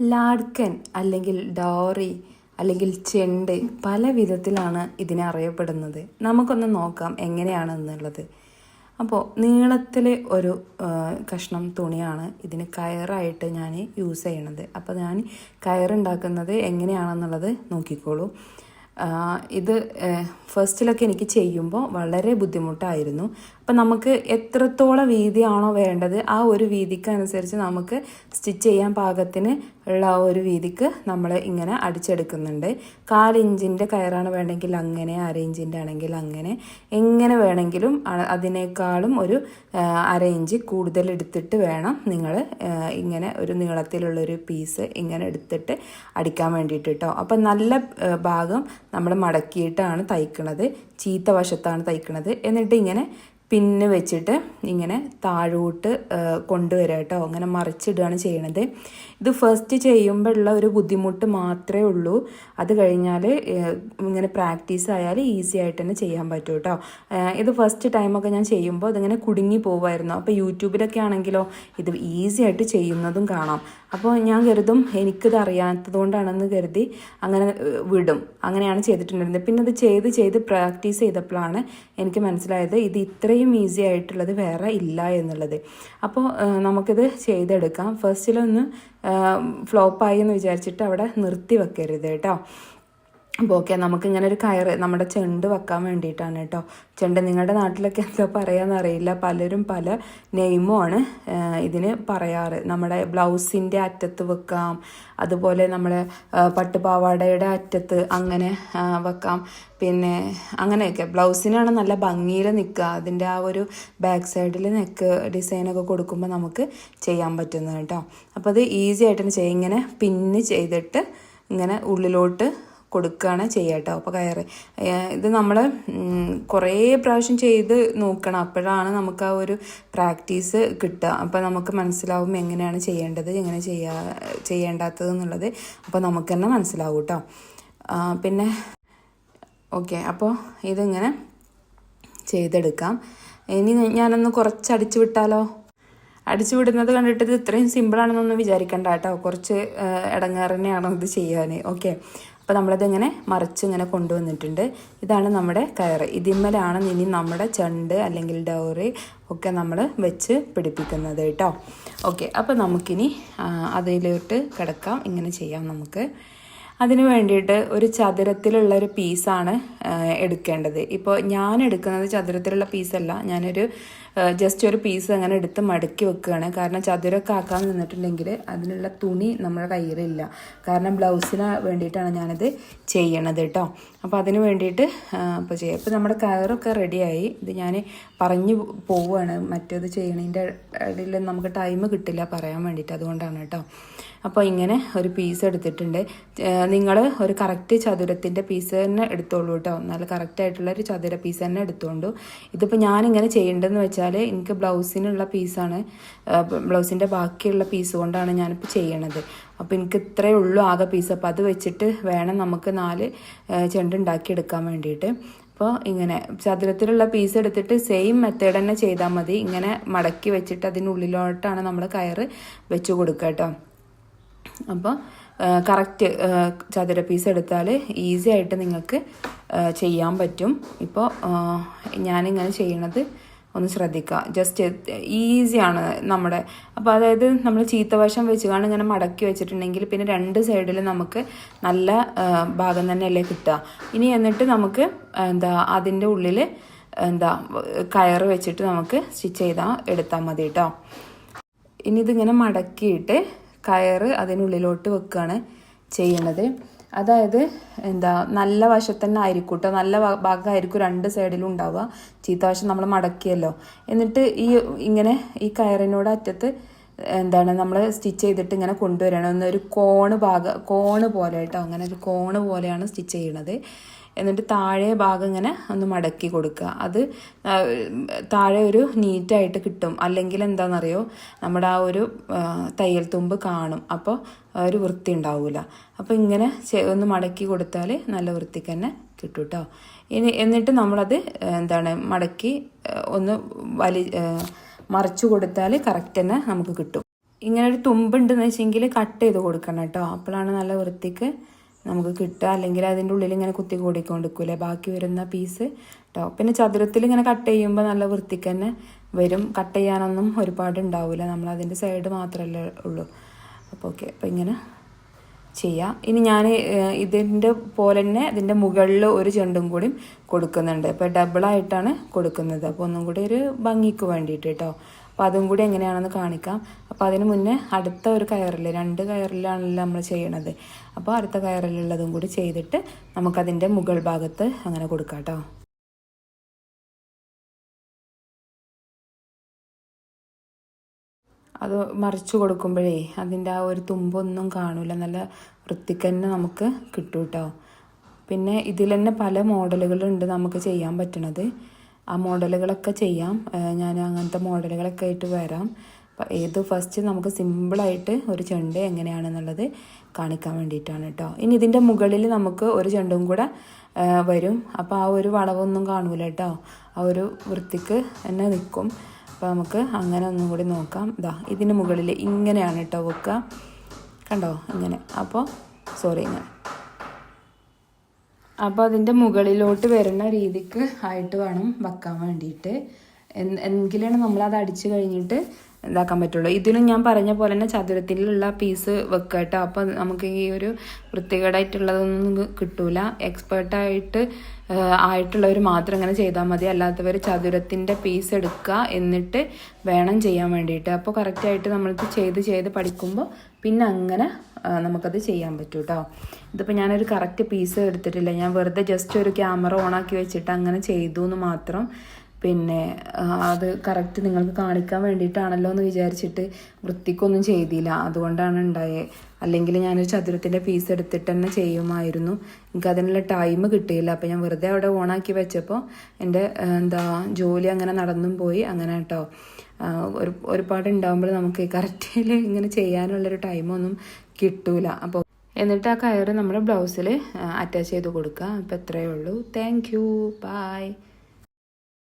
ലാഡ്കൻ അല്ലെങ്കിൽ ഡോറി അല്ലെങ്കിൽ ചെണ്ട് പല വിധത്തിലാണ് ഇതിനെ അറിയപ്പെടുന്നത്. നമുക്കൊന്ന് നോക്കാം എങ്ങനെയാണെന്നുള്ളത്. അപ്പോൾ നീളത്തിലെ ഒരു കഷ്ണം തുണിയാണ് ഇതിന് കയറായിട്ട് ഞാൻ യൂസ് ചെയ്യണത്. അപ്പോൾ ഞാൻ കയറുണ്ടാക്കുന്നത് എങ്ങനെയാണെന്നുള്ളത് നോക്കിക്കോളൂ. ഇത് ഫസ്റ്റിലൊക്കെ എനിക്ക് ചെയ്യുമ്പോൾ വളരെ ബുദ്ധിമുട്ടായിരുന്നു. അപ്പം നമുക്ക് എത്രത്തോളം വീതിയാണോ വേണ്ടത് ആ ഒരു വീതിക്ക് അനുസരിച്ച് നമുക്ക് സ്റ്റിച്ച് ചെയ്യാൻ പാകത്തിന് ഉള്ള ആ ഒരു വീതിക്ക് നമ്മൾ ഇങ്ങനെ അടിച്ചെടുക്കുന്നുണ്ട്. കാലിഞ്ചിന്റെ കയറാണ് വേണമെങ്കിൽ അങ്ങനെ അര ഇഞ്ചിന്റെ ആണെങ്കിൽ അങ്ങനെ. എങ്ങനെ വേണമെങ്കിലും അതിനേക്കാളും ഒരു അര ഇഞ്ച് കൂടുതൽ എടുത്തിട്ട് വേണം നിങ്ങൾ ഇങ്ങനെ ഒരു നീളത്തിലുള്ളൊരു പീസ് ഇങ്ങനെ എടുത്തിട്ട് അടിക്കാൻ വേണ്ടിയിട്ട് കേട്ടോ അപ്പം നല്ല ഭാഗം നമ്മൾ മടക്കിയിട്ടാണ് തയ്ക്കുന്നത് ചീത്ത വശത്താണ് തയ്ക്കണത്. എന്നിട്ട് ഇങ്ങനെ പിന്ന് വെച്ചിട്ട് ഇങ്ങനെ താഴോട്ട് കൊണ്ടുവരിക കേട്ടോ അങ്ങനെ മറിച്ചിടുകയാണ് ചെയ്യണത്. ഇത് ഫസ്റ്റ് ചെയ്യുമ്പോൾ ഉള്ള ഒരു ബുദ്ധിമുട്ട് മാത്രമേ ഉള്ളൂ. അത് കഴിഞ്ഞാൽ ഇങ്ങനെ പ്രാക്ടീസ് ആയാൽ ഈസി ആയിട്ട് തന്നെ ചെയ്യാൻ പറ്റും കേട്ടോ ഇത് ഫസ്റ്റ് ടൈമൊക്കെ ഞാൻ ചെയ്യുമ്പോൾ അതിങ്ങനെ കുടുങ്ങി പോകുമായിരുന്നു അപ്പോൾ യൂട്യൂബിലൊക്കെ ആണെങ്കിലോ ഇത് ഈസി ആയിട്ട് ചെയ്യുന്നതും കാണാം. അപ്പോൾ ഞാൻ കരുതും എനിക്കിത് അറിയാത്തത് കൊണ്ടാണെന്ന് കരുതി അങ്ങനെ വിടും. അങ്ങനെയാണ് ചെയ്തിട്ടുണ്ടായിരുന്നത്. പിന്നെ അത് ചെയ്ത് ചെയ്ത് പ്രാക്ടീസ് ചെയ്തപ്പോഴാണ് എനിക്ക് മനസ്സിലായത് ഇത് ഇത്രയും ഈസി ആയിട്ടുള്ളത് വേറെ ഇല്ല എന്നുള്ളത്. അപ്പോൾ നമുക്കിത് ചെയ്തെടുക്കാം. ഫസ്റ്റിലൊന്ന് ഫ്ലോപ്പായി എന്ന് വിചാരിച്ചിട്ട് അവിടെ നിർത്തി വെക്കരുത് കേട്ടോ. അപ്പോൾ ഓക്കെ നമുക്കിങ്ങനെ ഒരു കയറ് നമ്മുടെ ചെണ്ട് വെക്കാൻ വേണ്ടിയിട്ടാണ് കേട്ടോ. ചെണ്ട് നിങ്ങളുടെ നാട്ടിലൊക്കെ എന്താ പറയുക അറിയില്ല. പലരും പല നെയിമുമാണ് ഇതിന് പറയാറ്. നമ്മുടെ ബ്ലൗസിന്റെ അറ്റത്ത് വെക്കാം അതുപോലെ നമ്മുടെ പട്ടുപാവാടയുടെ അറ്റത്ത് അങ്ങനെ വെക്കാം. പിന്നെ അങ്ങനെയൊക്കെ. ബ്ലൗസിനാണ് നല്ല ഭംഗിയിൽ നിൽക്കുക. അതിന്റെ ആ ഒരു ബാക്ക് സൈഡിൽ നെക്ക് ഡിസൈനൊക്കെ കൊടുക്കുമ്പോൾ നമുക്ക് ചെയ്യാൻ പറ്റുന്നത് കേട്ടോ. അപ്പോൾ അത് ഈസി ആയിട്ടാണ് ചെയ്യുക ഇങ്ങനെ പിന്ന് ചെയ്തിട്ട് ഇങ്ങനെ ഉള്ളിലോട്ട് കൊടുക്കുകയാണ് ചെയ്യുക കേട്ടോ അപ്പോൾ കയറ് ഇത് നമ്മൾ കുറേ പ്രാവശ്യം ചെയ്ത് നോക്കണം. അപ്പോഴാണ് നമുക്ക് ആ ഒരു പ്രാക്ടീസ് കിട്ടുക. അപ്പോൾ നമുക്ക് മനസ്സിലാവും എങ്ങനെയാണ് ചെയ്യേണ്ടത് എങ്ങനെ ചെയ്യാ ചെയ്യേണ്ടാത്തത് എന്നുള്ളത് അപ്പോൾ നമുക്ക് തന്നെ മനസ്സിലാവും കേട്ടോ പിന്നെ ഓക്കെ. അപ്പോൾ ഇതിങ്ങനെ ചെയ്തെടുക്കാം. ഇനി ഞാനൊന്ന് കുറച്ച് അടിച്ചു വിട്ടാലോ? അടിച്ചു വിടുന്നത് കണ്ടിട്ട് ഇത് ഇത്രയും സിമ്പിളാണെന്നൊന്നും വിചാരിക്കണ്ട കേട്ടോ കുറച്ച് ഇടങ്ങാറ് ഇത് ചെയ്യാൻ ഓക്കെ. അപ്പോൾ നമ്മളത് ഇങ്ങനെ മറിച്ച് ഇങ്ങനെ കൊണ്ടുവന്നിട്ടുണ്ട്. ഇതാണ് നമ്മുടെ കയറ്. ഇതിന്മേലാണ് ഇനി നമ്മുടെ ചെണ്ട് അല്ലെങ്കിൽ ഡൗറി ഒക്കെ നമ്മൾ വെച്ച് പിടിപ്പിക്കുന്നത് കേട്ടോ. ഓക്കെ അപ്പോൾ നമുക്കിനി അതിലോട്ട് കിടക്കാം. ഇങ്ങനെ ചെയ്യാം നമുക്ക്. അതിന് വേണ്ടിയിട്ട് ഒരു ചതുരത്തിലുള്ള ഒരു പീസാണ് എടുക്കേണ്ടത്. ഇപ്പോൾ ഞാൻ എടുക്കുന്നത് ചതുരത്തിലുള്ള പീസല്ല ഞാനൊരു ജസ്റ്റ് ഒരു പീസ് അങ്ങനെ എടുത്ത് മടക്കി വെക്കുകയാണ്. കാരണം ചതുരമൊക്കെ ആക്കാൻ നിന്നിട്ടുണ്ടെങ്കിൽ അതിനുള്ള തുണി നമ്മുടെ കയ്യിലില്ല. കാരണം ബ്ലൗസിന് വേണ്ടിയിട്ടാണ് ഞാനത് ചെയ്യണത് കേട്ടോ അപ്പോൾ അതിന് വേണ്ടിയിട്ട് അപ്പോൾ ചെയ്യാം. ഇപ്പോൾ നമ്മുടെ കയറൊക്കെ റെഡിയായി. ഇത് ഞാൻ പറഞ്ഞു പോവുകയാണ്. മറ്റേത് ചെയ്യണതിന്റെ ഇടയിൽ നമുക്ക് ടൈം കിട്ടില്ല പറയാൻ വേണ്ടിയിട്ട്. അതുകൊണ്ടാണ് കേട്ടോ അപ്പോൾ ഇങ്ങനെ ഒരു പീസ് എടുത്തിട്ടുണ്ട്. നിങ്ങൾ ഒരു കറക്റ്റ് ചതുരത്തിന്റെ പീസ് തന്നെ എടുത്തോളൂ കേട്ടോ നല്ല കറക്റ്റ് ആയിട്ടുള്ള ഒരു ചതുര പീസ് തന്നെ എടുത്തോണ്ടു. ഇതിപ്പോൾ ഞാനിങ്ങനെ ചെയ്യേണ്ടതെന്ന് വെച്ചാൽ എനിക്ക് ബ്ലൗസിനുള്ള പീസാണ് ബ്ലൗസിന്റെ ബാക്കിയുള്ള പീസ് കൊണ്ടാണ് ഞാനിപ്പോൾ ചെയ്യണത്. അപ്പോൾ എനിക്ക് ഇത്രയേ ഉള്ളൂ ആകെ പീസ് അപ്പോൾ അത് വെച്ചിട്ട് വേണം നമുക്ക് നാല് ചെണ്ടുണ്ടാക്കിയെടുക്കാൻ വേണ്ടിയിട്ട്. അപ്പോൾ ഇങ്ങനെ ചതുരത്തിലുള്ള പീസ് എടുത്തിട്ട് സെയിം മെത്തേഡ് തന്നെ ചെയ്താൽ മതി. ഇങ്ങനെ മടക്കി വെച്ചിട്ട് അതിനുള്ളിലോട്ടാണ് നമ്മൾ കയറ് വെച്ച് കൊടുക്കുക കേട്ടോ അപ്പോൾ കറക്റ്റ് ചതുര പീസ് എടുത്താൽ ഈസി ആയിട്ട് നിങ്ങൾക്ക് ചെയ്യാൻ പറ്റും. ഇപ്പോൾ ഞാനിങ്ങനെ ചെയ്യണത് ഒന്ന് ശ്രദ്ധിക്കുക ജസ്റ്റ് ഈസിയാണ് നമ്മുടെ. അപ്പോൾ അതായത് നമ്മൾ ചീത്തവശം വെച്ചുകൊണ്ട് ഇങ്ങനെ മടക്കി വെച്ചിട്ടുണ്ടെങ്കിൽ പിന്നെ രണ്ട് സൈഡിലും നമുക്ക് നല്ല ഭാഗം തന്നെയല്ലേ കിട്ടുക. ഇനി എന്നിട്ട് നമുക്ക് എന്താ അതിന്റെ ഉള്ളിൽ എന്താ കയറ് വെച്ചിട്ട് നമുക്ക് സ്റ്റിച്ച് ചെയ്താൽ എടുത്താൽ മതി കേട്ടോ ഇനി ഇതിങ്ങനെ മടക്കിയിട്ട് കയറ് അതിനുള്ളിലോട്ട് വെക്കുകയാണ് ചെയ്യുന്നത് അതായത് എന്താ നല്ല വശത്ത് തന്നെ ആയിരിക്കും കേട്ടോ നല്ല ഭാഗമായിരിക്കും രണ്ട് സൈഡിലും ഉണ്ടാവുക. ചീത്ത വശം നമ്മൾ മടക്കിയല്ലോ. എന്നിട്ട് ഈ ഇങ്ങനെ ഈ കയറിനോട് അറ്റത്ത് എന്താണ് നമ്മൾ സ്റ്റിച്ച് ചെയ്തിട്ട് ഇങ്ങനെ കൊണ്ടുവരണം എന്നൊരു കോണ് ഭാഗം കോണ് പോലെ കേട്ടോ അങ്ങനെ ഒരു കോണ് പോലെയാണ് സ്റ്റിച്ച് ചെയ്യണത്. എന്നിട്ട് താഴെ ഭാഗം ഇങ്ങനെ ഒന്ന് മടക്കി കൊടുക്കുക. അത് താഴെ ഒരു നീറ്റായിട്ട് കിട്ടും. അല്ലെങ്കിൽ എന്താണെന്നറിയോ? നമ്മുടെ ആ ഒരു തയ്യൽ തുമ്പ് കാണും. അപ്പോൾ ഒരു വൃത്തി ഉണ്ടാവില്ല അപ്പോൾ ഇങ്ങനെ ഒന്ന് മടക്കി കൊടുത്താൽ നല്ല വൃത്തിക്ക് തന്നെ കിട്ടും കേട്ടോ ഇനി എന്നിട്ട് നമ്മളത് എന്താണ് മടക്കി ഒന്ന് വലി മറിച്ചു കൊടുത്താൽ കറക്റ്റ് തന്നെ നമുക്ക് കിട്ടും. ഇങ്ങനെ ഒരു തുമ്പുണ്ടെന്ന് വെച്ചെങ്കിൽ കട്ട് ചെയ്ത് കൊടുക്കണം കേട്ടോ അപ്പോഴാണ് നല്ല വൃത്തിക്ക് നമുക്ക് കിട്ടുക. അല്ലെങ്കിൽ അതിന്റെ ഉള്ളിൽ ഇങ്ങനെ കുത്തി കൂടിക്കൊണ്ടിരിക്കൂലേ? ബാക്കി വരുന്ന പീസ് കേട്ടോ പിന്നെ ചതുരത്തിൽ ഇങ്ങനെ കട്ട് ചെയ്യുമ്പോൾ നല്ല വൃത്തിക്ക് തന്നെ വരും. കട്ട് ചെയ്യാനൊന്നും ഒരുപാട് ഉണ്ടാവില്ല നമ്മൾ അതിന്റെ സൈഡ് മാത്രമല്ലേ ഉള്ളൂ. അപ്പോൾ ഓക്കെ അപ്പോൾ ഇങ്ങനെ ചെയ്യാം. ഇനി ഞാൻ ഇതിന്റെ പോലെ തന്നെ ഇതിന്റെ മുകളിൽ ഒരു ചെണ്ടും കൂടി കൊടുക്കുന്നുണ്ട്. ഇപ്പോൾ ഡബിളായിട്ടാണ് കൊടുക്കുന്നത്. അപ്പോൾ ഒന്നും കൂടി ഒരു ഭംഗിക്ക് വേണ്ടിയിട്ട് കേട്ടോ അപ്പോൾ അതും കൂടി എങ്ങനെയാണെന്ന് കാണിക്കാം. അപ്പോൾ അതിന് മുന്നേ അടുത്ത ഒരു കയറിൽ രണ്ട് കയറിലാണല്ലോ നമ്മൾ ചെയ്യണത്. അപ്പോൾ അടുത്ത കയറിലുള്ളതും കൂടി ചെയ്തിട്ട് നമുക്കതിന്റെ മുകൾ ഭാഗത്ത് അങ്ങനെ കൊടുക്കാം കേട്ടോ അത് മറിച്ച് കൊടുക്കുമ്പോഴേ അതിന്റെ ആ ഒരു തുമ്പൊന്നും കാണൂല. നല്ല വൃത്തിക്ക് തന്നെ നമുക്ക് കിട്ടും കേട്ടോ പിന്നെ ഇതിൽ തന്നെ പല മോഡലുകളുണ്ട് നമുക്ക് ചെയ്യാൻ പറ്റണത്. ആ മോഡലുകളൊക്കെ ചെയ്യാം. ഞാൻ അങ്ങനത്തെ മോഡലുകളൊക്കെ ആയിട്ട് വരാം. ഏത് ഫസ്റ്റ് നമുക്ക് സിമ്പിളായിട്ട് ഒരു ചെണ്ട് എങ്ങനെയാണെന്നുള്ളത് കാണിക്കാൻ വേണ്ടിയിട്ടാണ് കേട്ടോ ഇനി ഇതിന്റെ മുകളിൽ നമുക്ക് ഒരു ചെണ്ടും കൂടെ വരും. അപ്പോൾ ആ ഒരു വളവൊന്നും കാണൂല കേട്ടോ ആ ഒരു വൃത്തിക്ക് തന്നെ നിൽക്കും അപ്പോൾ നമുക്ക് അങ്ങനെ ഒന്നും കൂടി നോക്കാം. ഇതാ ഇതിന് മുകളിൽ ഇങ്ങനെയാണ് കേട്ടോ വെക്കുക കണ്ടോ? ഇങ്ങനെ. അപ്പോൾ സോറി ഇങ്ങനെ. അപ്പോൾ അതിന്റെ മുകളിലോട്ട് വരുന്ന രീതിക്ക് ആയിട്ട് വേണം വെക്കാൻ വേണ്ടിയിട്ട്. എങ്കിലാണ് നമ്മളത് അടിച്ചു കഴിഞ്ഞിട്ട് ഇതാക്കാൻ പറ്റുള്ളൂ. ഇതിലും ഞാൻ പറഞ്ഞ പോലെ തന്നെ ചതുരത്തിലുള്ള പീസ് വെക്കുക കേട്ടോ. അപ്പോൾ നമുക്ക് ഈ ഒരു വൃത്തികേടായിട്ടുള്ളതൊന്നും കിട്ടൂല. എക്സ്പേർട്ടായിട്ട് ആയിട്ടുള്ളവർ മാത്രം ഇങ്ങനെ ചെയ്താൽ മതി. അല്ലാത്തവർ ചതുരത്തിന്റെ പീസ് എടുക്കുക എന്നിട്ട് വേണം ചെയ്യാൻ വേണ്ടിയിട്ട്. അപ്പോൾ കറക്റ്റായിട്ട് നമ്മളിത് ചെയ്ത് ചെയ്ത് പഠിക്കുമ്പോൾ പിന്നെ അങ്ങനെ നമുക്കത് ചെയ്യാൻ പറ്റും കേട്ടോ ഇതിപ്പോൾ ഞാനൊരു കറക്റ്റ് പീസ് എടുത്തിട്ടില്ല. ഞാൻ വെറുതെ ജസ്റ്റ് ഒരു ക്യാമറ ഓണാക്കി വെച്ചിട്ട് അങ്ങനെ ചെയ്തു എന്ന് മാത്രം. പിന്നെ അത് കറക്റ്റ് നിങ്ങൾക്ക് കാണിക്കാൻ വേണ്ടിയിട്ടാണല്ലോ എന്ന് വിചാരിച്ചിട്ട് വൃത്തിക്കൊന്നും ചെയ്തില്ല. അതുകൊണ്ടാണ് ഉണ്ടായത് അല്ലെങ്കിൽ ഞാനൊരു ചതുരത്തിന്റെ പീസ് എടുത്തിട്ട് തന്നെ ചെയ്യുമായിരുന്നു. എനിക്ക് അതിനുള്ള ടൈം കിട്ടിയില്ല. അപ്പോൾ ഞാൻ വെറുതെ അവിടെ ഓണാക്കി വെച്ചപ്പോൾ എന്റെ എന്താ ജോലി അങ്ങനെ നടന്നും പോയി. അങ്ങനെ കേട്ടോ ഒരു ഒരുപാട് ഉണ്ടാകുമ്പോൾ നമുക്ക് കറക്റ്റിൽ ഇങ്ങനെ ചെയ്യാനുള്ളൊരു ടൈമൊന്നും കിട്ടൂല. അപ്പോൾ എന്നിട്ട് ആ കയറ് നമ്മുടെ ബ്ലൗസിൽ അറ്റാച്ച് ചെയ്ത് കൊടുക്കുക. അപ്പോൾ എത്രയേ ഉള്ളൂ. Thank you by